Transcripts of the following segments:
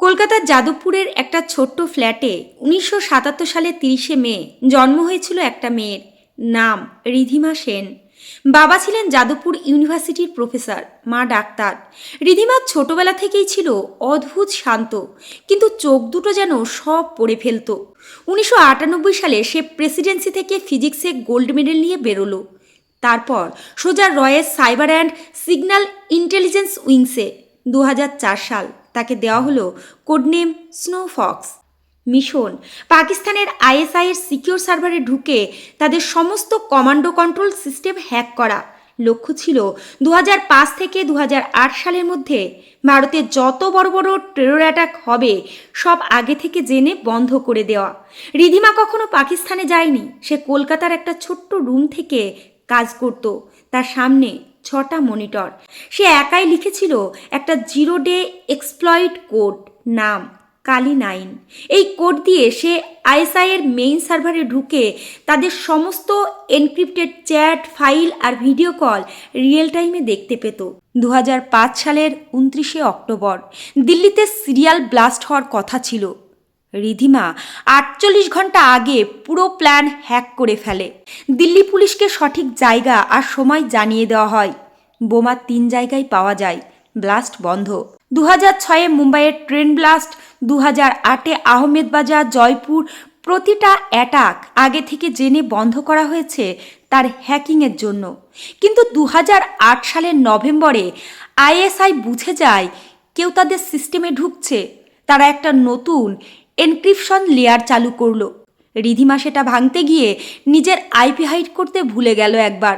কলকাতার যাদবপুরের একটা ছোট্ট ফ্ল্যাটে উনিশশো সাতাত্তর সালের তিরিশে মে জন্ম হয়েছিল একটা মেয়ের নাম রিধিমা সেন। বাবা ছিলেন যাদবপুর ইউনিভার্সিটির প্রফেসর, মা ডাক্তার। রিধিমার ছোটবেলা থেকেই ছিল অদ্ভুত শান্ত, কিন্তু চোখ দুটো যেন সব পড়ে ফেলতো। উনিশশো সালে সে প্রেসিডেন্সি থেকে ফিজিক্সে গোল্ড মেডেল নিয়ে বেরোলো। তারপর সোজা রয়ের সাইবার অ্যান্ড সিগন্যাল ইন্টেলিজেন্স উইংসে দু হাজার চার সাল তাকে দেওয়া হলো কোডনেম স্নোফক্স মিশন, পাকিস্তানের আইএসআইয়ের সিকিউর সার্ভারে ঢুকে তাদের সমস্ত কমান্ডো কন্ট্রোল সিস্টেম হ্যাক করা। লক্ষ্য ছিল দু হাজার পাঁচ থেকে দু হাজার আট সালের মধ্যে ভারতে যত বড় বড় টেরর অ্যাটাক হবে, সব আগে থেকে জেনে বন্ধ করে দেওয়া। রিধিমা কখনো পাকিস্তানে যায়নি, সে কলকাতার একটা ছোট্ট রুম থেকে কাজ করত। তার সামনে ছটা মনিটর। সে একাই লিখেছিল একটা জিরো ডে এক্সপ্লয়েড কোড নাম, কালি নাইন। এই কোড দিয়ে সে আইএসআই এর মেইন সার্ভারে ঢুকে তাদের সমস্ত এনক্রিপ্টেড চ্যাট, ফাইল আর ভিডিও কল রিয়েল টাইমে দেখতে পেত। দু হাজার পাঁচ সালের উনত্রিশে অক্টোবর, দিল্লিতে সিরিয়াল ব্লাস্ট হওয়ার কথা ছিল। রিধিমা আটচল্লিশ ঘণ্টা আগে পুরো প্ল্যান হ্যাক করে ফেলে। দিল্লি পুলিশকে সঠিক জায়গা আর সময় জানিয়ে দেওয়া হয়। বোমা তিন জায়গায় পাওয়া যায়। ব্লাস্ট বন্ধ। দু হাজার ছয়ে মুম্বাইয়ের ট্রেন ব্লাস্ট দু হাজার আটে আহমেদবাজার জয়পুর, প্রতিটা অ্যাটাক আগে থেকে জেনে বন্ধ করা হয়েছে তার হ্যাকিংয়ের জন্য। কিন্তু দু সালের নভেম্বরে আইএসআই বুঝে যায়, কেউ তাদের সিস্টেমে ঢুকছে। তারা একটা নতুন এনক্রিপশন লেয়ার চালু করল। রিধিমা সেটা ভাঙতে গিয়ে নিজের আইপি হাইড করতে ভুলে গেল একবার।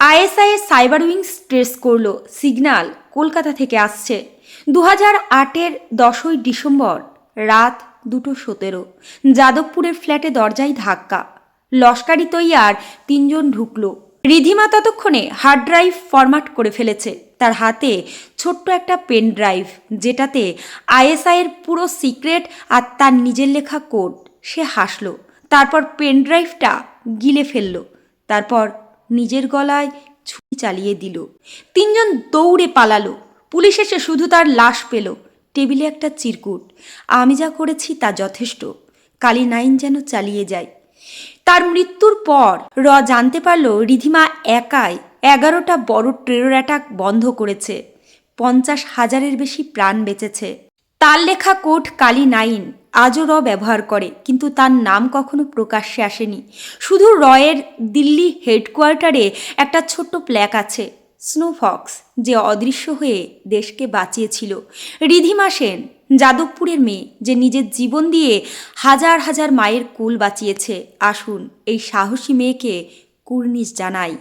আইএসআই এর সাইবার উইংস ট্রেস করল। সিগন্যাল কলকাতা থেকে আসছে। দু হাজার আটের দশই ডিসেম্বর রাত দুটো সতেরো। যাদবপুরের ফ্ল্যাটে দরজায় ধাক্কা। লস্কারি তৈয়ার তিনজন ঢুকলো। রিধিমা ততক্ষণে হার্ড ড্রাইভ ফরম্যাট করে ফেলেছে। তার হাতে ছোট্ট একটা পেন ড্রাইভ, যেটাতে আইএসআই এর পুরো সিক্রেট আর তার নিজের লেখা কোড। সে হাসলো, তারপর পেন ড্রাইভটা গিলে ফেলল, তারপর নিজের গলায় ছুরি চালিয়ে দিল। তিনজন দৌড়ে পালালো, পুলিশ এসে শুধু তার লাশ পেল। টেবিলে একটা চিরকুট, আমি যা করেছি তা যথেষ্ট, কালি নাইন যেন চালিয়ে যায়। তার মৃত্যুর পর র জানতে পারল রিধিমা একাই এগারোটা বড় টেরর অ্যাটাক বন্ধ করেছে। পঞ্চাশ হাজারের বেশি প্রাণ বেঁচেছে। তার লেখা কোড কালী নাইন, আজও র ব্যবহার করে, কিন্তু তার নাম কখনো প্রকাশ্যে আসেনি। শুধু রয়ের দিল্লি হেডকোয়ার্টারে একটা ছোট্ট প্ল্যাক আছে স্নোফক্স যে অদৃশ্য হয়ে দেশকে বাঁচিয়েছিল। রিধিমা সেন, যাদবপুরের মেয়ে, যে নিজের জীবন দিয়ে হাজার হাজার মায়ের কুল বাঁচিয়েছে। আসুন এই সাহসী মেয়েকে কুর্নিশ জানাই।